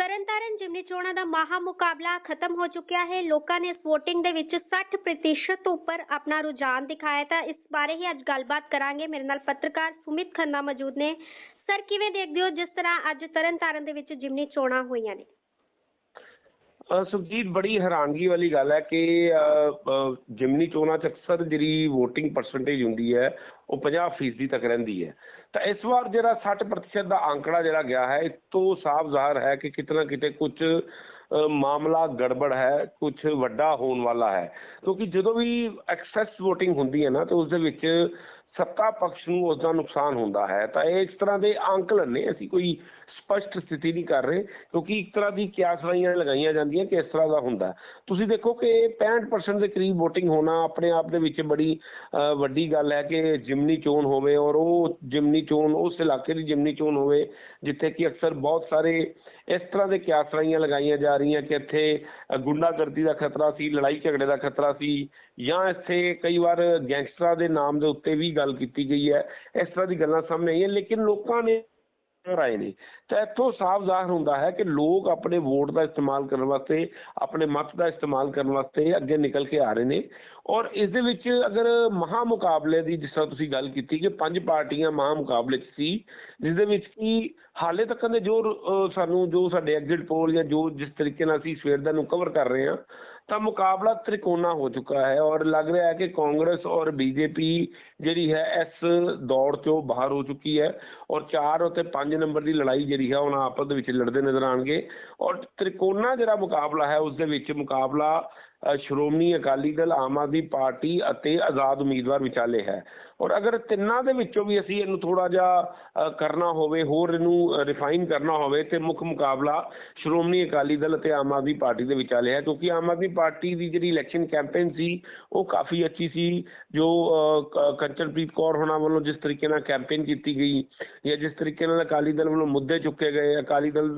ਤਰਨਤਾਰਨ ਜਿਮਨੀ ਚੋਣਾਂ ਦਾ ਮਹਾ ਮੁਕਾਬਲਾ ਖਤਮ ਹੋ ਚੁੱਕਿਆ ਹੈ। ਲੋਕਾਂ ਨੇ ਇਸ VOTING ਦੇ ਵਿੱਚ 60% ਤੋਂ ਉੱਪਰ ਆਪਣਾ ਰੁਝਾਨ ਦਿਖਾਇਆ ਤਾਂ ਇਸ ਬਾਰੇ ਹੀ ਅੱਜ ਗੱਲਬਾਤ ਕਰਾਂਗੇ। ਮੇਰੇ ਨਾਲ ਪੱਤਰਕਾਰ ਸੁਮਿਤ ਖੰਨਾ ਮੌਜੂਦ ਨੇ। ਸਰ, ਕਿਵੇਂ ਦੇਖਦੇ ਹੋ ਜਿਸ ਤਰ੍ਹਾਂ ਅੱਜ ਤਰਨਤਾਰਨ ਦੇ ਵਿੱਚ ਜਿਮਨੀ ਚੋਣਾਂ ਹੋਈਆਂ ਨੇ? ਸੁਖਜੀਤ, ਬੜੀ ਹੈਰਾਨਗੀ ਵਾਲੀ ਗੱਲ ਹੈ ਕਿ ਜਿਮਨੀ ਚੋਣਾਂ 'ਚ ਅਕਸਰ ਜਿਹੜੀ VOTING ਪਰਸੈਂਟੇਜ ਹੁੰਦੀ ਹੈ, ਉਹ 50% ਫੀਸਦੀ ਤੱਕ ਰਹਿੰਦੀ ਹੈ। ਤਾਂ ਇਸ ਵਾਰ ਜਿਹੜਾ 60% ਦਾ ਅੰਕੜਾ ਜਿਹੜਾ ਗਿਆ ਹੈ ਇਸ ਤੋਂ ਸਾਫ਼ ਜ਼ਾਹਰ ਹੈ ਕਿ ਕਿਤੇ ਨਾ ਕਿਤੇ ਕੁਝ ਮਾਮਲਾ ਗੜਬੜ ਹੈ, ਕੁਝ ਵੱਡਾ ਹੋਣ ਵਾਲਾ ਹੈ। ਕਿਉਂਕਿ ਜਦੋਂ ਵੀ ਐਕਸੈਸ VOTING ਹੁੰਦੀ ਹੈ ਨਾ, ਤਾਂ ਉਸ ਦੇ ਵਿੱਚ ਸੱਤਾ ਪਕਸ਼ ਨੂੰ ਉਸ ਦਾ ਨੁਕਸਾਨ ਹੁੰਦਾ ਹੈ ਤਾਂ ਇਹ ਇਸ ਤਰ੍ਹਾਂ ਦੇ ਅੰਕਲਨ ਨੇ ਅਸੀਂ ਕੋਈ ਸਪਸ਼ਟ ਸਥਿਤੀ ਨਹੀਂ ਕਰ ਰਹੇ ਕਿਉਂਕਿ ਇੱਕ ਤਰ੍ਹਾਂ ਦੀ ਕਿਆਸਵਾਈਆਂ ਲਗਾਈਆਂ ਜਾਂਦੀਆਂ ਕਿ ਇਸ ਤਰ੍ਹਾਂ ਦਾ ਹੁੰਦਾ ਤੁਸੀਂ ਦੇਖੋ ਕਿ 65% ਦੇ ਕਰੀਬ VOTING ਹੋਣਾ ਆਪਣੇ ਆਪ ਦੇ ਵਿੱਚ ਬੜੀ ਅ, ਵੱਡੀ ਗੱਲ ਹੈ ਕਿ ਜਿਮਨੀ ਚੋਣ ਹੋਵੇ ਔਰ ਉਹ ਜਿਮਨੀ ਚੋਣ ਉਸ ਇਲਾਕੇ ਦੀ ਜਿਮਨੀ ਚੋਣ ਹੋਵੇ ਜਿੱਥੇ ਕਿ ਅਕਸਰ ਬਹੁਤ ਸਾਰੇ ਇਸ ਤਰ੍ਹਾਂ ਦੇ ਕਿਆਸਵਾਈਆਂ ਲਗਾਈਆਂ ਜਾ ਰਹੀਆਂ ਕਿ ਇੱਥੇ ਗੁੰਡਾਗਰਦੀ ਦਾ ਖਤਰਾ ਸੀ ਲੜਾਈ ਝਗੜੇ ਦਾ ਖਤਰਾ ਸੀ ਜਾਂ ਇੱਥੇ ਕਈ ਵਾਰ ਗੈਂਗਸਟਰਾਂ ਦੇ ਨਾਮ ਦੇ ਉੱਤੇ ਵੀ ਗੱਲ ਕੀਤੀ ਗਈ ਹੈ, ਇਸ ਤਰ੍ਹਾਂ ਦੀ ਗੱਲਾਂ ਸਾਹਮਣੇ ਆਈਆਂ, ਲੇਕਿਨ ਲੋਕਾਂ ਨੇ ਰਾਏ ਨੇ ਤਾਂ ਇੱਥੋਂ ਸਾਫ਼ ਜ਼ਾਹਰ ਹੁੰਦਾ ਹੈ ਕਿ ਲੋਕ ਆਪਣੇ ਵੋਟ ਦਾ ਇਸਤੇਮਾਲ ਕਰਨ ਵਾਸਤੇ, ਆਪਣੇ ਮਤ ਦਾ ਇਸਤੇਮਾਲ ਕਰਨ ਵਾਸਤੇ ਅੱਗੇ ਨਿਕਲ ਕੇ ਆ ਰਹੇ ਨੇ। ਔਰ ਇਸ ਦੇ ਵਿੱਚ ਅਗਰ ਮਹਾ ਮੁਕਾਬਲੇ ਦੀ ਜਿਸ ਤਰ੍ਹਾਂ ਤੁਸੀਂ ਗੱਲ ਕੀਤੀ ਕਿ ਪੰਜ ਪਾਰਟੀਆਂ ਮਹਾ ਮੁਕਾਬਲੇ 'ਚ ਸੀ, ਜਿਸ ਦੇ ਵਿੱਚ ਕੀ ਹਾਲੇ ਤੱਕ ਦੇ ਜੋ ਸਾਨੂੰ ਜੋ ਸਾਡੇ ਐਗਜ਼ਿਟ ਪੋਲ ਜਾਂ ਜੋ ਜਿਸ ਤਰੀਕੇ ਨਾਲ ਅਸੀਂ ਸਵੇਰ ਦਾ ਨੂੰ ਕਵਰ ਕਰ ਰਹੇ ਹਾਂ ਤਾਂ ਮੁਕਾਬਲਾ ਤ੍ਰਿਕੋਣਾ ਹੋ ਚੁੱਕਾ ਹੈ ਔਰ ਲੱਗ ਰਿਹਾ ਹੈ ਕਿ ਕਾਂਗਰਸ ਔਰ ਬੀਜੇਪੀ ਜਿਹੜੀ ਹੈ ਇਸ ਦੌੜ ਤੋਂ ਬਾਹਰ ਹੋ ਚੁੱਕੀ ਹੈ ਔਰ 4 ਅਤੇ 5 ਨੰਬਰ ਦੀ ਲੜਾਈ ਜਿਹੜੀ ਹੈ ਉਹਨਾਂ ਆਪਸ ਦੇ ਵਿੱਚ ਲੜਦੇ ਨਜ਼ਰ ਆਣਗੇ ਔਰ ਤ੍ਰਿਕੋਣਾ ਜਿਹੜਾ ਮੁਕਾਬਲਾ ਹੈ ਉਸ ਦੇ ਵਿੱਚ ਮੁਕਾਬਲਾ ਸ਼੍ਰੋਮਣੀ ਅਕਾਲੀ ਦਲ, ਆਮ ਆਦਮੀ ਪਾਰਟੀ ਅਤੇ ਆਜ਼ਾਦ ਉਮੀਦਵਾਰ ਵਿਚਾਲੇ ਹੈ। ਔਰ ਅਗਰ ਤਿੰਨਾਂ ਦੇ ਵਿੱਚੋਂ ਵੀ ਅਸੀਂ ਇਹਨੂੰ ਥੋੜਾ ਜਿਹਾ ਕਰਨਾ ਹੋਵੇ, ਹੋਰ ਇਹਨੂੰ ਰਿਫਾਈਨ ਕਰਨਾ ਹੋਵੇ, ਤੇ ਮੁੱਖ ਮੁਕਾਬਲਾ ਸ਼੍ਰੋਮਣੀ ਅਕਾਲੀ ਦਲ ਅਤੇ ਆਮ ਆਦਮੀ ਪਾਰਟੀ ਦੇ ਵਿਚਾਲੇ ਹੈ, ਕਿਉਂਕਿ ਆਮ ਆਦਮੀ ਪਾਰਟੀ ਦੀ ਜਿਹੜੀ ਇਲੈਕਸ਼ਨ ਕੈਂਪੇਨ ਸੀ, ਉਹ ਕਾਫੀ ਅੱਛੀ ਸੀ। ਜੋ ਕੰਚਨਪ੍ਰੀਤ ਕੌਰ ਹੋਣਾ ਵੱਲੋਂ ਜਿਸ ਤਰੀਕੇ ਨਾਲ ਕੈਂਪੇਨ ਕੀਤੀ ਗਈ, ਜਾਂ ਜਿਸ ਤਰੀਕੇ ਨਾਲ ਅਕਾਲੀ ਦਲ ਵੱਲੋਂ ਮੁੱਦੇ ਚੁੱਕੇ ਗਏ, ਅਕਾਲੀ ਦਲ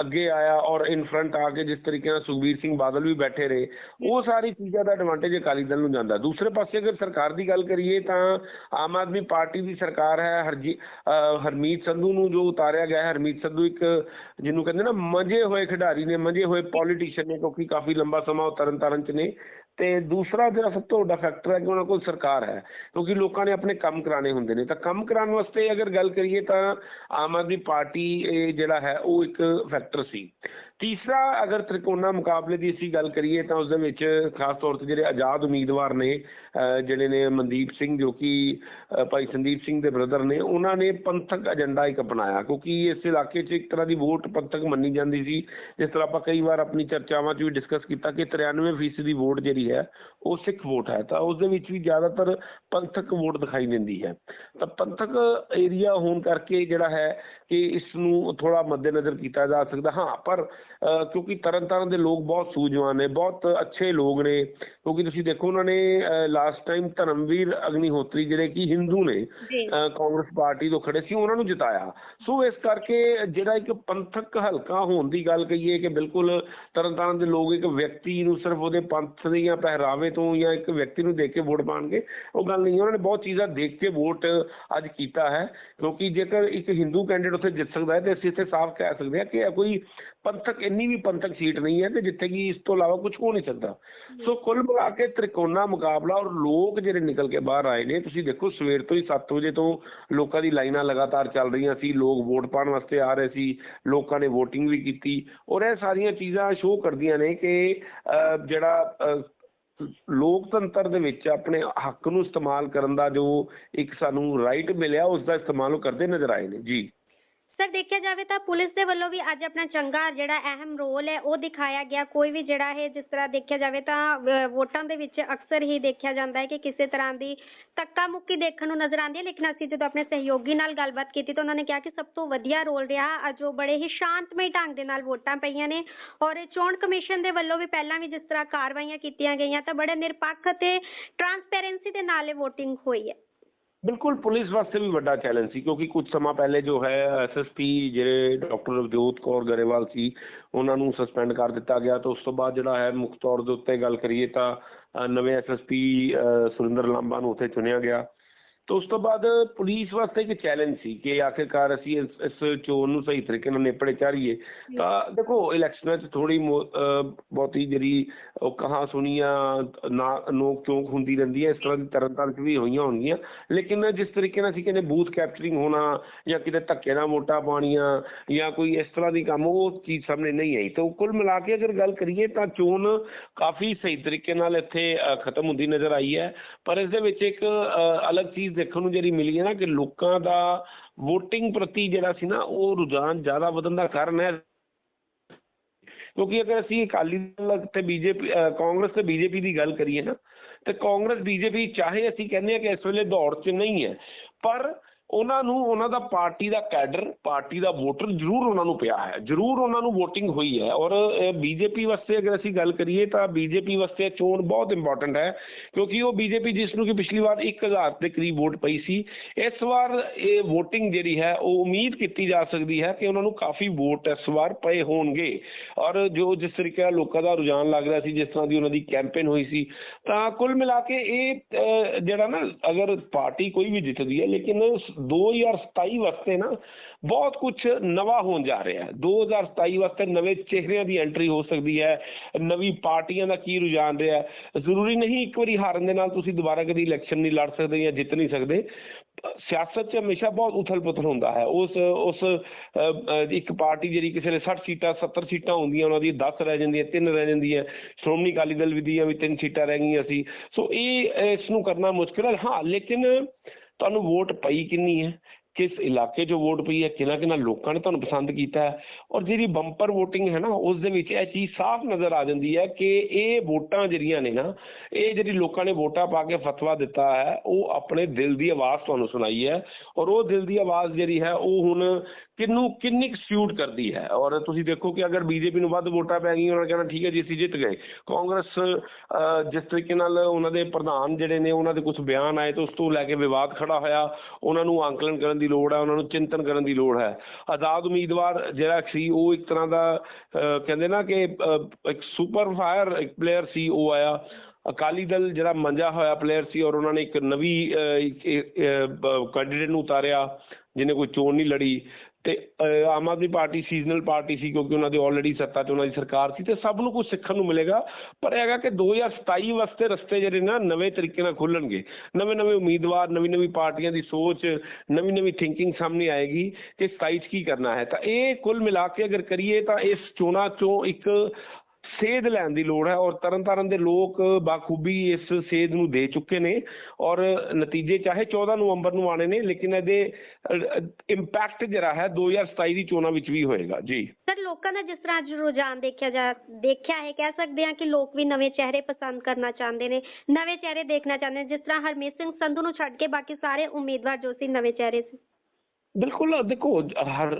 ਅੱਗੇ ਆਇਆ ਔਰ ਇਨ ਫਰੰਟ ਆ ਕੇ ਜਿਸ ਤਰੀਕੇ ਨਾਲ ਸੁਖਬੀਰ ਸਿੰਘ ਬਾਦਲ ਵੀ ਬੈਠੇ ਰਹੇ ਉਹ ਸਾਰੀ ਚੀਜ਼ਾਂ ਦਾ ਐਡਵਾਂਟੇਜ ਅਕਾਲੀ ਦਲ ਨੂੰ ਜਾਂਦਾ। ਦੂਸਰੇ ਪਾਸੇ ਅਗਰ ਸਰਕਾਰ ਦੀ ਗੱਲ ਕਰੀਏ ਤਾਂ ਆਮ ਆਦਮੀ ਪਾਰਟੀ ਦੀ ਸਰਕਾਰ ਹੈ ਹਰਜੀ ਅ, ਹਰਮੀਤ ਸੰਧੂ ਨੂੰ ਜੋ ਉਤਾਰਿਆ ਗਿਆ ਹੈ ਹਰਮੀਤ ਸੰਧੂ ਇੱਕ ਜਿਹਨੂੰ ਕਹਿੰਦੇ ਨਾ ਮੰਝੇ ਹੋਏ ਖਿਡਾਰੀ ਨੇ ਮੰਝੇ ਹੋਏ ਪੋਲੀਟੀਸ਼ੀਅਨ ਨੇ ਕਿਉਂਕਿ ਕਾਫੀ ਲੰਬਾ ਸਮਾਂ ਉਹ ਤਰਨ ਤਾਰਨ ਚ ਨੇ। ਤੇ ਦੂਸਰਾ ਜਿਹੜਾ ਸਭ ਤੋਂ ਵੱਡਾ ਫੈਕਟਰ ਹੈ ਕਿ ਉਹਨਾਂ ਕੋਲ ਸਰਕਾਰ ਹੈ, ਕਿਉਂਕਿ ਲੋਕਾਂ ਨੇ ਆਪਣੇ ਕੰਮ ਕਰਾਣੇ ਹੁੰਦੇ ਨੇ, ਤਾਂ ਕੰਮ ਕਰਾਉਣ ਵਾਸਤੇ ਅਗਰ ਗੱਲ ਕਰੀਏ ਤਾਂ ਆਮ ਆਦਮੀ ਪਾਰਟੀ, ਇਹ ਜਿਹੜਾ ਹੈ, ਉਹ ਇੱਕ ਫੈਕਟਰ ਸੀ। ਤੀਸਰਾ, ਅਗਰ ਤ੍ਰਿਕੋਣਾ ਮੁਕਾਬਲੇ ਦੀ ਅਸੀਂ ਗੱਲ ਕਰੀਏ ਤਾਂ ਉਸ ਦੇ ਵਿੱਚ ਖਾਸ ਤੌਰ ਤੇ ਜਿਹੜੇ ਆਜ਼ਾਦ ਉਮੀਦਵਾਰ ਨੇ ਜਿਹੜੇ ਨੇ ਮਨਦੀਪ ਸਿੰਘ ਜੋ ਕਿ ਭਾਈ ਸੰਦੀਪ ਸਿੰਘ ਦੇ ਬ੍ਰਦਰ ਨੇ, ਉਹਨਾਂ ਨੇ ਪੰਥਕ ਏਜੰਡਾ ਇੱਕ ਅਪਣਾਇਆ, ਕਿਉਂਕਿ ਇਸ ਇਲਾਕੇ 'ਚ ਇੱਕ ਤਰ੍ਹਾਂ ਦੀ ਵੋਟ ਪੰਥਕ ਮੰਨੀ ਜਾਂਦੀ ਸੀ, ਜਿਸ ਤਰ੍ਹਾਂ ਆਪਾਂ ਕਈ ਵਾਰ ਆਪਣੀ ਚਰਚਾਵਾਂ 'ਚ ਵੀ ਡਿਸਕਸ ਕੀਤਾ ਕਿ 93% ਦੀ ਵੋਟ ਜਿਹੜੀ ਹੈ ਉਹ ਸਿੱਖ ਵੋਟ ਹੈ ਤਾਂ ਉਸ ਦੇ ਵਿੱਚ ਵੀ ਜ਼ਿਆਦਾਤਰ ਪੰਥਕ ਵੋਟ ਦਿਖਾਈ ਦਿੰਦੀ ਹੈ। ਤਾਂ ਪੰਥਕ ਏਰੀਆ ਹੋਣ ਕਰਕੇ ਜਿਹੜਾ ਹੈ ਕਿ ਇਸ ਨੂੰ ਥੋੜਾ ਮੱਦੇਨਜ਼ਰ ਕੀਤਾ ਜਾ ਸਕਦਾ। ਹਾਂ ਪਰ ਕਿਉਂਕਿ ਤਰਨਤਾਰਨ ਦੇ ਲੋਕ ਬਹੁਤ ਸੂਝਵਾਨ ਨੇ ਬਹੁਤ ਅੱਛੇ ਲੋਕ ਨੇ ਕਿਉਂਕਿ ਤੁਸੀਂ ਦੇਖੋ ਉਹਨਾਂ ਨੇ ਲਾਸਟ ਟਾਈਮ ਧਰਮਵੀਰ ਅਗਨੀਹੋਤਰੀ ਜਿਹੜੇ ਕਿ ਹਿੰਦੂ ਨੇ ਕਾਂਗਰਸ ਪਾਰਟੀ ਤੋਂ ਖੜੇ ਸੀ ਉਹਨਾਂ ਨੂੰ ਜਿਤਾਇਆ। ਸੋ ਇਸ ਕਰਕੇ ਜਿਹੜਾ ਇੱਕ ਪੰਥਕ ਹਲਕਾ ਹੋਣ ਦੀ ਗੱਲ ਕਹੀਏ ਕਿ ਬਿਲਕੁਲ ਤਰਨਤਾਰਨ ਦੇ ਲੋਕ ਇੱਕ ਵਿਅਕਤੀ ਨੂੰ ਸਿਰਫ ਉਹਦੇ ਪੰਥ ਦੇ ਜਾਂ ਪਹਿਰਾਵੇ ਤੋਂ ਜਾਂ ਇੱਕ ਵਿਅਕਤੀ ਨੂੰ ਦੇਖ ਕੇ ਵੋਟ ਪਾਣਗੇ ਉਹ ਗੱਲ ਨਹੀਂ ਉਹਨਾਂ ਨੇ ਬਹੁਤ ਚੀਜ਼ਾਂ ਦੇਖ ਕੇ ਵੋਟ ਅੱਜ ਕੀਤਾ ਹੈ ਕਿਉਂਕਿ ਜੇਕਰ ਇੱਕ ਹਿੰਦੂ ਕੈਂਡੀਡੇਟ ਉੱਥੇ ਜਿੱਤ ਸਕਦਾ ਹੈ ਤੇ ਅਸੀਂ ਇੱਥੇ ਸਾਫ਼ ਕਹਿ ਸਕਦੇ ਹਾਂ ਕਿ ਇਹ ਕੋਈ ਪੰਥਕ ਇੰਨੀ ਵੀ ਪੰਥਕ ਸੀਟ ਨਹੀਂ ਹੈ ਕਿ ਜਿੱਥੇ ਕਿ ਇਸ ਤੋਂ ਇਲਾਵਾ ਕੁਝ ਹੋ ਨਹੀਂ ਸਕਦਾ। ਸੋ ਕੁੱਲ ਮਿਲਾ ਕੇ ਤ੍ਰਿਕੋਣਾ ਮੁਕਾਬਲਾ ਔਰ ਲੋਕ ਜਿਹੜੇ ਨਿਕਲ ਕੇ ਬਾਹਰ ਆਏ ਨੇ ਤੁਸੀਂ ਦੇਖੋ ਸਵੇਰ ਤੋਂ ਹੀ 7 ਵਜੇ ਤੋਂ ਲੋਕਾਂ ਦੀ ਲਾਈਨਾਂ ਲਗਾਤਾਰ ਚੱਲ ਰਹੀਆਂ ਸੀ ਲੋਕ ਵੋਟ ਪਾਉਣ ਵਾਸਤੇ ਆ ਰਹੇ ਸੀ ਲੋਕਾਂ ਨੇ VOTING ਵੀ ਕੀਤੀ ਔਰ ਇਹ ਸਾਰੀਆਂ ਚੀਜ਼ਾਂ ਸ਼ੋਅ ਕਰਦੀਆਂ ਨੇ ਕਿ ਅਹ, ਜਿਹੜਾ ਲੋਕਤੰਤਰ ਦੇ ਵਿੱਚ ਆਪਣੇ ਹੱਕ ਨੂੰ ਇਸਤੇਮਾਲ ਕਰਨ ਦਾ ਜੋ ਇੱਕ ਸਾਨੂੰ ਰਾਈਟ ਮਿਲਿਆ ਉਸ ਦਾ ਇਸਤੇਮਾਲ ਉਹ ਕਰਦੇ ਨਜ਼ਰ ਆਏ ਨੇ। ਜੀ। ਸਰ ਦੇਖਿਆ ਜਾਵੇ ਤਾਂ ਪੁਲਿਸ ਦੇ ਵੱਲੋਂ ਵੀ ਅੱਜ ਆਪਣਾ ਚੰਗਾ ਜਿਹੜਾ ਅਹਿਮ ਰੋਲ ਹੈ, ਉਹ ਦਿਖਾਇਆ ਗਿਆ। ਕੋਈ ਵੀ ਜਿਹੜਾ ਹੈ ਜਿਸ ਤਰ੍ਹਾਂ ਦੇਖਿਆ ਜਾਵੇ ਤਾਂ ਵੋਟਾਂ ਦੇ ਵਿੱਚ ਅਕਸਰ ਹੀ ਦੇਖਿਆ ਜਾਂਦਾ ਹੈ ਕਿ ਕਿਸੇ ਤਰ੍ਹਾਂ ਦੀ ਧੱਕਾ ਮੁੱਕੀ ਦੇਖਣ ਨੂੰ ਨਜ਼ਰ ਆਉਂਦੀ ਹੈ। ਲੇਕਿਨ ਅਸੀਂ ਜਦੋਂ ਆਪਣੇ ਸਹਿਯੋਗੀ ਨਾਲ ਗੱਲਬਾਤ ਕੀਤੀ ਤਾਂ ਉਹਨਾਂ ਨੇ ਕਿਹਾ ਕਿ ਸਭ ਤੋਂ ਵਧੀਆ ਰੋਲ ਰਿਹਾ ਅੱਜ ਉਹ ਬੜੇ ਹੀ ਸ਼ਾਂਤਮਈ ਢੰਗ ਦੇ ਨਾਲ ਵੋਟਾਂ ਪਈਆਂ ਨੇ। ਔਰ ਚੋਣ ਕਮਿਸ਼ਨ ਦੇ ਵੱਲੋਂ ਵੀ ਪਹਿਲਾਂ ਵੀ ਜਿਸ ਤਰ੍ਹਾਂ ਕਾਰਵਾਈਆਂ ਕੀਤੀਆਂ ਗਈਆਂ ਤਾਂ ਬੜੇ ਨਿਰਪੱਖ ਅਤੇ ਟਰਾਂਸਪੇਰੈਂਸੀ ਦੇ ਨਾਲ ਇਹ VOTING ਹੋਈ ਹੈ। ਬਿਲਕੁਲ ਪੁਲਿਸ ਵਾਸਤੇ ਵੀ ਵੱਡਾ ਚੈਲੰਜ ਸੀ ਕਿਉਂਕਿ ਕੁਝ ਸਮਾਂ ਪਹਿਲੇ ਜੋ ਹੈ ਐਸਐਸਪੀ ਜਿਹੜੇ ਡਾਕਟਰ ਰਵਜੋਤ ਕੌਰ ਗਰੇਵਾਲ ਸੀ ਉਹਨਾਂ ਨੂੰ ਸਸਪੈਂਡ ਕਰ ਦਿੱਤਾ ਗਿਆ ਤਾਂ ਉਸ ਤੋਂ ਬਾਅਦ ਜਿਹੜਾ ਹੈ ਮੁੱਖ ਤੌਰ ਦੇ ਉੱਤੇ ਗੱਲ ਕਰੀਏ ਤਾਂ ਅ, ਨਵੇਂ ਐਸਐਸਪੀ ਸੁਰਿੰਦਰ ਲਾਂਬਾ ਨੂੰ ਉੱਥੇ ਚੁਣਿਆ ਗਿਆ। ਤਾਂ ਉਸ ਤੋਂ ਬਾਅਦ ਪੁਲਿਸ ਵਾਸਤੇ ਇੱਕ ਚੈਲੰਜ ਸੀ ਕਿ ਆਖਿਰਕਾਰ ਅਸੀਂ ਇਸ ਇਸ ਚੋਣ ਨੂੰ ਸਹੀ ਤਰੀਕੇ ਨਾਲ ਨੇਪੜੇ ਚਾਰੀਏ ਤਾਂ ਦੇਖੋ ਇਲੈਕਸ਼ਨਾਂ 'ਚ ਥੋੜੀ ਬਹੁਤੀ ਜਿਹੜੀ ਉਹ ਕਹਾ ਸੁਣੀਆਂ ਨਾ ਨੋਕ ਚੋਕ ਹੁੰਦੀ ਰਹਿੰਦੀ ਹੈ ਇਸ ਤਰ੍ਹਾਂ ਦੀ ਤਰਨਤਾਰਨ 'ਚ ਵੀ ਹੋਈਆਂ ਹੋਣਗੀਆਂ। ਲੇਕਿਨ ਜਿਸ ਤਰੀਕੇ ਨਾਲ ਅਸੀਂ ਕਹਿੰਦੇ ਬੂਥ ਕੈਪਚਰਿੰਗ ਹੋਣਾ ਜਾਂ ਕਿਤੇ ਧੱਕੇ ਨਾਲ ਵੋਟਾਂ ਪਾਉਣੀਆਂ ਜਾਂ ਕੋਈ ਇਸ ਤਰ੍ਹਾਂ ਦੀ ਕੰਮ ਉਹ ਚੀਜ਼ ਸਾਹਮਣੇ ਨਹੀਂ ਆਈ। ਤਾਂ ਕੁੱਲ ਮਿਲਾ ਕੇ ਅਗਰ ਗੱਲ ਕਰੀਏ ਤਾਂ ਚੋਣ ਕਾਫੀ ਸਹੀ ਤਰੀਕੇ ਨਾਲ ਇੱਥੇ ਖਤਮ ਹੁੰਦੀ ਨਜ਼ਰ ਆਈ ਹੈ। ਪਰ ਇਸ ਦੇ ਵਿੱਚ ਇੱਕ ਅਲੱਗ ਚੀਜ਼ ਦੇਖਣ ਨੂੰ ਜਿਹੜੀ ਮਿਲੀ ਹੈ ਨਾ ਕਿ ਲੋਕਾਂ ਦਾ VOTING ਪ੍ਰਤੀ ਜਿਹੜਾ ਸੀ ਨਾ, ਉਹ ਰੁਝਾਨ ਜ਼ਿਆਦਾ ਵਧਣ ਦਾ ਕਾਰਨ ਹੈ। ਕਿਉਂਕਿ ਅਗਰ ਅਸੀਂ ਅਕਾਲੀ ਦਲ ਤੇ ਬੀਜੇਪੀ ਕਾਂਗਰਸ ਤੇ ਬੀਜੇਪੀ ਦੀ ਗੱਲ ਕਰੀਏ ਨਾ, ਤੇ ਕਾਂਗਰਸ, ਬੀਜੇਪੀ ਚਾਹੇ ਅਸੀਂ ਕਹਿੰਦੇ ਆ ਕਿ ਇਸ ਵੇਲੇ ਦੌੜ 'ਚ ਨਹੀਂ ਹੈ, ਪਰ ਉਹਨਾਂ ਨੂੰ, ਉਹਨਾਂ ਦਾ ਪਾਰਟੀ ਦਾ ਕੈਡਰ, ਪਾਰਟੀ ਦਾ ਵੋਟਰ ਜ਼ਰੂਰ ਉਹਨਾਂ ਨੂੰ ਪਿਆ ਹੈ। ਜ਼ਰੂਰ ਉਹਨਾਂ ਨੂੰ VOTING ਹੋਈ ਹੈ। ਔਰ ਬੀਜੇਪੀ ਵਾਸਤੇ ਅਗਰ ਅਸੀਂ ਗੱਲ ਕਰੀਏ ਤਾਂ ਬੀਜੇਪੀ ਵਾਸਤੇ ਚੋਣ ਬਹੁਤ ਇੰਪੋਰਟੈਂਟ ਹੈ, ਕਿਉਂਕਿ ਉਹ ਬੀਜੇਪੀ ਜਿਸ ਨੂੰ ਕਿ ਪਿਛਲੀ ਵਾਰ 1000 ਦੇ ਕਰੀਬ ਵੋਟ ਪਈ ਸੀ, ਇਸ ਵਾਰ ਇਹ VOTING ਜਿਹੜੀ ਹੈ, ਉਹ ਉਮੀਦ ਕੀਤੀ ਜਾ ਸਕਦੀ ਹੈ ਕਿ ਉਹਨਾਂ ਨੂੰ ਕਾਫੀ ਵੋਟ ਇਸ ਵਾਰ ਪਏ ਹੋਣਗੇ। ਔਰ ਜੋ ਜਿਸ ਤਰੀਕੇ ਨਾਲ ਲੋਕਾਂ ਦਾ ਰੁਝਾਨ ਲੱਗ ਰਿਹਾ ਸੀ, ਜਿਸ ਤਰ੍ਹਾਂ ਦੀ ਉਹਨਾਂ ਦੀ ਕੈਂਪੇਨ ਹੋਈ ਸੀ, ਤਾਂ ਕੁੱਲ ਮਿਲਾ ਕੇ ਇਹ ਜਿਹੜਾ ਨਾ ਅਗਰ ਪਾਰਟੀ ਕੋਈ ਵੀ ਜਿੱਤਦੀ ਹੈ, ਲੇਕਿਨ 2027 ਵਾਸਤੇ ਨਾ ਬਹੁਤ ਕੁਝ ਨਵਾਂ ਹੋਣ ਜਾ ਰਿਹਾ ਹੈ। 2027 ਵਾਸਤੇ ਨਵੇਂ ਚਿਹਰਿਆਂ ਦੀ ਐਂਟਰੀ ਹੋ ਸਕਦੀ ਹੈ ਨਵੀਂ ਪਾਰਟੀਆਂ ਦਾ ਕੀ ਰੁਝਾਨ ਰਿਹਾ ਜ਼ਰੂਰੀ ਨਹੀਂ ਇੱਕ ਵਾਰੀ ਹਾਰਨ ਦੇ ਨਾਲ ਤੁਸੀਂ ਦੁਬਾਰਾ ਕਦੀ ਇਲੈਕਸ਼ਨ ਨਹੀਂ ਲੜ ਸਕਦੇ ਜਾਂ ਜਿੱਤ ਨਹੀਂ ਸਕਦੇ। ਸਿਆਸਤ 'ਚ ਹਮੇਸ਼ਾ ਬਹੁਤ ਉਥਲ ਪੁਥਲ ਹੁੰਦਾ ਹੈ। ਉਸ ਉਸ ਅ, ਇੱਕ ਪਾਰਟੀ ਜਿਹੜੀ ਕਿਸੇ ਨੇ 60 ਸੀਟਾਂ 70 ਸੀਟਾਂ ਹੁੰਦੀਆਂ ਉਹਨਾਂ ਦੀ 10 ਰਹਿ ਜਾਂਦੀਆਂ ਤਿੰਨ ਰਹਿ ਜਾਂਦੀਆਂ ਸ਼੍ਰੋਮਣੀ ਅਕਾਲੀ ਦਲ ਦੀਆਂ ਵੀ ਤਿੰਨ ਸੀਟਾਂ ਰਹਿ ਗਈਆਂ ਸੀ। ਸੋ ਇਹ ਇਸ ਨੂੰ ਕਰਨਾ ਮੁਸ਼ਕਿਲ ਹੈ। ਹਾਂ ਲੇਕਿਨ ਤੁਹਾਨੂੰ ਵੋਟ ਪਈ ਕਿੰਨੀ ਹੈ? ਕਿਸ ਇਲਾਕੇ 'ਚ ਵੋਟ ਪਈ ਹੈ? ਕਿਹਨਾਂ ਕਿਹਨਾਂ ਲੋਕਾਂ ਨੇ ਤੁਹਾਨੂੰ ਪਸੰਦ ਕੀਤਾ ਹੈ? ਔਰ ਜਿਹੜੀ ਬੰਪਰ VOTING ਹੈ ਨਾ, ਉਸ ਦੇ ਵਿੱਚ ਇਹ ਚੀਜ਼ ਸਾਫ਼ ਨਜ਼ਰ ਆ ਜਾਂਦੀ ਹੈ ਕਿ ਇਹ ਵੋਟਾਂ ਜਿਹੜੀਆਂ ਨੇ ਨਾ, ਇਹ ਜਿਹੜੀ ਲੋਕਾਂ ਨੇ ਵੋਟਾਂ ਪਾ ਕੇ ਫਤਵਾ ਦਿੱਤਾ ਹੈ, ਉਹ ਆਪਣੇ ਦਿਲ ਦੀ ਆਵਾਜ਼ ਤੁਹਾਨੂੰ ਸੁਣਾਈ ਹੈ। ਔਰ ਉਹ ਦਿਲ ਦੀ ਆਵਾਜ਼ ਜਿਹੜੀ ਹੈ, ਉਹ ਹੁਣ ਕਿੰਨੂੰ, ਕਿੰਨੀ ਸੂਟ ਕਰਦੀ ਹੈ? ਔਰ ਤੁਸੀਂ ਦੇਖੋ ਕਿ ਅਗਰ ਬੀਜੇਪੀ ਨੂੰ ਵੱਧ ਵੋਟਾਂ ਪੈ ਗਈਆਂ, ਉਹਨਾਂ ਕਹਿਣਾ, ਠੀਕ ਹੈ ਜੀ, ਅਸੀਂ ਜਿੱਤ ਗਏ। ਕਾਂਗਰਸ ਜਿਸ ਤਰੀਕੇ ਨਾਲ ਉਹਨਾਂ ਦੇ ਪ੍ਰਧਾਨ ਜਿਹੜੇ ਨੇ, ਉਹਨਾਂ ਦੇ ਕੁਝ ਬਿਆਨ ਆਏ ਤੇ ਉਸ ਤੋਂ ਲੈ ਕੇ ਵਿਵਾਦ ਖੜਾ ਹੋਇਆ। ਉਹਨਾਂ ਨੂੰ ਆਂਕਲਨ ਕਰਨ ਦੀ ਲੋੜ ਹੈ, ਉਹਨਾਂ ਨੂੰ ਚਿੰਤਨ ਕਰਨ ਦੀ ਲੋੜ ਹੈ। ਆਜ਼ਾਦ ਉਮੀਦਵਾਰ ਜਿਹੜਾ ਸੀ, ਉਹ ਇੱਕ ਤਰ੍ਹਾਂ ਦਾ ਕਹਿੰਦੇ ਨਾ ਕਿ ਇੱਕ ਸੁਪਰ ਫਾਇਰ ਇੱਕ ਪਲੇਅਰ ਸੀ, ਉਹ ਆਇਆ। ਅਕਾਲੀ ਦਲ ਜਿਹੜਾ ਮੰਜਾ ਹੋਇਆ ਪਲੇਅਰ ਸੀ ਔਰ ਉਹਨਾਂ ਨੇ ਇੱਕ ਨਵੀਂ ਕੈਂਡੀਡੇਟ ਨੂੰ ਉਤਾਰਿਆ, ਜਿਹਨੇ ਕੋਈ ਚੋਣ ਨਹੀਂ ਲੜੀ। ਤੇ Aam Aadmi Party seasonal party ਸੀ ਕਿਉਂਕਿ ਉਹਨਾਂ ਦੀ ਆਲਰੇਡੀ ਸੱਤਾ 'ਚ ਉਹਨਾਂ ਦੀ ਸਰਕਾਰ ਸੀ ਤੇ ਸਭ ਨੂੰ ਕੁਝ ਸਿੱਖਣ ਨੂੰ ਮਿਲੇਗਾ। ਪਰ ਇਹ ਹੈਗਾ ਕਿ 2027 ਵਾਸਤੇ ਰਸਤੇ ਜਿਹੜੇ ਨਾ ਨਵੇਂ ਤਰੀਕੇ ਨਾਲ ਖੁੱਲਣਗੇ। ਨਵੇਂ ਨਵੇਂ ਉਮੀਦਵਾਰ, ਨਵੀਂ ਨਵੀਂ ਪਾਰਟੀਆਂ ਦੀ ਸੋਚ, ਨਵੀਂ ਨਵੀਂ ਥਿੰਕਿੰਗ ਸਾਹਮਣੇ ਆਏਗੀ ਕਿ 27 'ਚ ਕੀ ਕਰਨਾ ਹੈ। ਤਾਂ ਇਹ ਕੁੱਲ ਮਿਲਾ ਕੇ ਅਗਰ ਕਰੀਏ ਤਾਂ ਇਸ ਚੋਣਾਂ 'ਚੋਂ ਇੱਕ ਸੇਧ ਲੈਣ ਦੀ ਲੋੜ ਹੈ ਔਰ ਤਰਨਤਾਰਨ ਦੇ ਲੋਕ ਬਾਖੂਬੀ ਇਸ ਸੇਧ ਨੂੰ ਦੇ ਚੁੱਕੇ ਨੇ ਔਰ ਨਤੀਜੇ ਚਾਹੇ 14 ਨਵੰਬਰ ਨੂੰ ਆਣੇ ਨੇ, ਲੇਕਿਨ ਇਹਦੇ ਇੰਪੈਕਟ ਜਿਹੜਾ ਹੈ 2027 ਦੀ ਚੋਣਾਂ ਵਿੱਚ ਵੀ ਹੋਏਗਾ। ਜੀ। ਸਰ, ਲੋਕਾਂ ਦਾ ਜਿਸ ਤਰ੍ਹਾਂ ਅੱਜ ਰੁਝਾਨ ਦੇਖਿਆ ਜਾ, ਦੇਖਿਆ ਹੈ, ਕਹਿ ਸਕਦੇ ਹਾਂ ਕਿ ਲੋਕ ਵੀ ਨਵੇਂ ਚਿਹਰੇ ਪਸੰਦ ਕਰਨਾ ਚਾਹੁੰਦੇ ਨੇ, ਨਵੇਂ ਚਿਹਰੇ ਦੇਖਣਾ ਚਾਹੁੰਦੇ ਨੇ, ਜਿਸ ਤਰ੍ਹਾਂ ਹਰਮੀਤ ਸਿੰਘ ਸੰਧੂ ਨੂੰ ਛੱਡ ਕੇ ਬਾਕੀ ਸਾਰੇ ਉਮੀਦਵਾਰ ਜੋ ਸੀ ਨਵੇਂ ਚਿਹਰੇ ਸੀ। ਬਿਲਕੁਲ ਦੇਖੋ, ਹਰ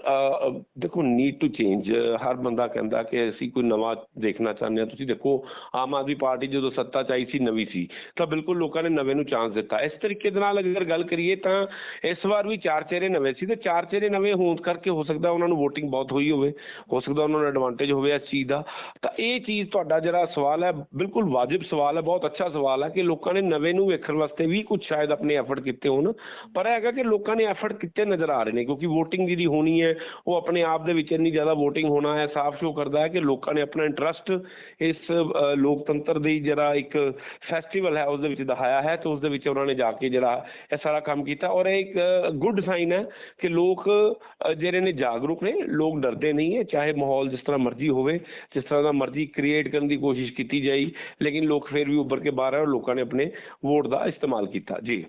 ਦੇਖੋ ਨੀਡ ਟੂ ਚੇਂਜ ਹਰ ਬੰਦਾ ਕਹਿੰਦਾ ਕਿ ਅਸੀਂ ਕੋਈ ਨਵਾਂ ਦੇਖਣਾ ਚਾਹੁੰਦੇ ਹਾਂ। ਤੁਸੀਂ ਦੇਖੋ, ਆਮ ਆਦਮੀ ਪਾਰਟੀ ਜਦੋਂ ਸੱਤਾ 'ਚ ਆਈ ਸੀ, ਨਵੀਂ ਸੀ, ਤਾਂ ਬਿਲਕੁਲ ਲੋਕਾਂ ਨੇ ਨਵੇਂ ਨੂੰ ਚਾਂਸ ਦਿੱਤਾ। ਇਸ ਤਰੀਕੇ ਦੇ ਨਾਲ ਅਗਰ ਗੱਲ ਕਰੀਏ ਤਾਂ ਇਸ ਵਾਰ ਵੀ ਚਾਰ ਚਿਹਰੇ ਨਵੇਂ ਸੀ ਤੇ ਚਾਰ ਚਿਹਰੇ ਨਵੇਂ ਹੋਣ ਕਰਕੇ ਹੋ ਸਕਦਾ ਉਹਨਾਂ ਨੂੰ VOTING ਬਹੁਤ ਹੋਈ ਹੋਵੇ, ਹੋ ਸਕਦਾ ਉਹਨਾਂ ਨੂੰ ਐਡਵਾਂਟੇਜ ਹੋਵੇ ਇਸ ਚੀਜ਼ ਦਾ। ਤਾਂ ਇਹ ਚੀਜ਼ ਤੁਹਾਡਾ ਜਿਹੜਾ ਸਵਾਲ ਹੈ, ਬਿਲਕੁਲ ਵਾਜਿਬ ਸਵਾਲ ਹੈ, ਬਹੁਤ ਅੱਛਾ ਸਵਾਲ ਹੈ ਕਿ ਲੋਕਾਂ ਨੇ ਨਵੇਂ ਨੂੰ ਵੇਖਣ ਵਾਸਤੇ ਵੀ ਕੁਝ ਸ਼ਾਇਦ ਆਪਣੇ ਐਫਰਟ ਕੀਤੇ ਹੋਣ। ਪਰ ਇਹ ਹੈਗਾ ਕਿ ਲੋਕਾਂ ਨੇ ਐਫਰਟ ਕੀਤੇ ਨਜ਼ਰ ਆ ਰਹੇ ਨੇ ਕਿਉਂਕਿ VOTING ਜਿਹੜੀ ਹੋਣੀ ਹੈ, ਉਹ ਆਪਣੇ ਆਪ ਦੇ ਵਿੱਚ ਇੰਨੀ ਜ਼ਿਆਦਾ VOTING ਹੋਣਾ ਹੈ ਸਾਫ਼ ਸ਼ੋ ਕਰਦਾ ਹੈ ਕਿ ਲੋਕਾਂ ਨੇ ਆਪਣਾ ਇੰਟਰਸਟ ਇਸ ਲੋਕਤੰਤਰ ਦੀ ਜਿਹੜਾ ਇੱਕ ਫੈਸਟੀਵਲ ਹੈ, ਉਸ ਦੇ ਵਿੱਚ ਦਿਖਾਇਆ ਹੈ ਤੇ ਉਸ ਦੇ ਵਿੱਚ ਉਹਨਾਂ ਨੇ ਜਾ ਕੇ ਜਿਹੜਾ ਇਹ ਸਾਰਾ ਕੰਮ ਕੀਤਾ ਔਰ ਇਹ ਇੱਕ ਗੁੱਡ ਸਾਈਨ ਹੈ ਕਿ ਲੋਕ ਜਿਹੜੇ ਨੇ ਜਾਗਰੂਕ ਨੇ, ਲੋਕ ਡਰਦੇ ਨਹੀਂ ਹੈ, ਚਾਹੇ ਮਾਹੌਲ ਜਿਸ ਤਰ੍ਹਾਂ ਮਰਜ਼ੀ ਹੋਵੇ, ਜਿਸ ਤਰ੍ਹਾਂ ਦਾ ਮਰਜ਼ੀ ਕ੍ਰੀਏਟ ਕਰਨ ਦੀ ਕੋਸ਼ਿਸ਼ ਕੀਤੀ ਜਾਈ, ਲੇਕਿਨ ਲੋਕ ਫਿਰ ਵੀ ਉੱਭਰ ਕੇ ਬਾਹਰ ਆਏ ਔਰ ਲੋਕਾਂ ਨੇ ਆਪਣੇ ਵੋਟ ਦਾ ਇਸਤੇਮਾਲ ਕੀਤਾ। ਜੀ।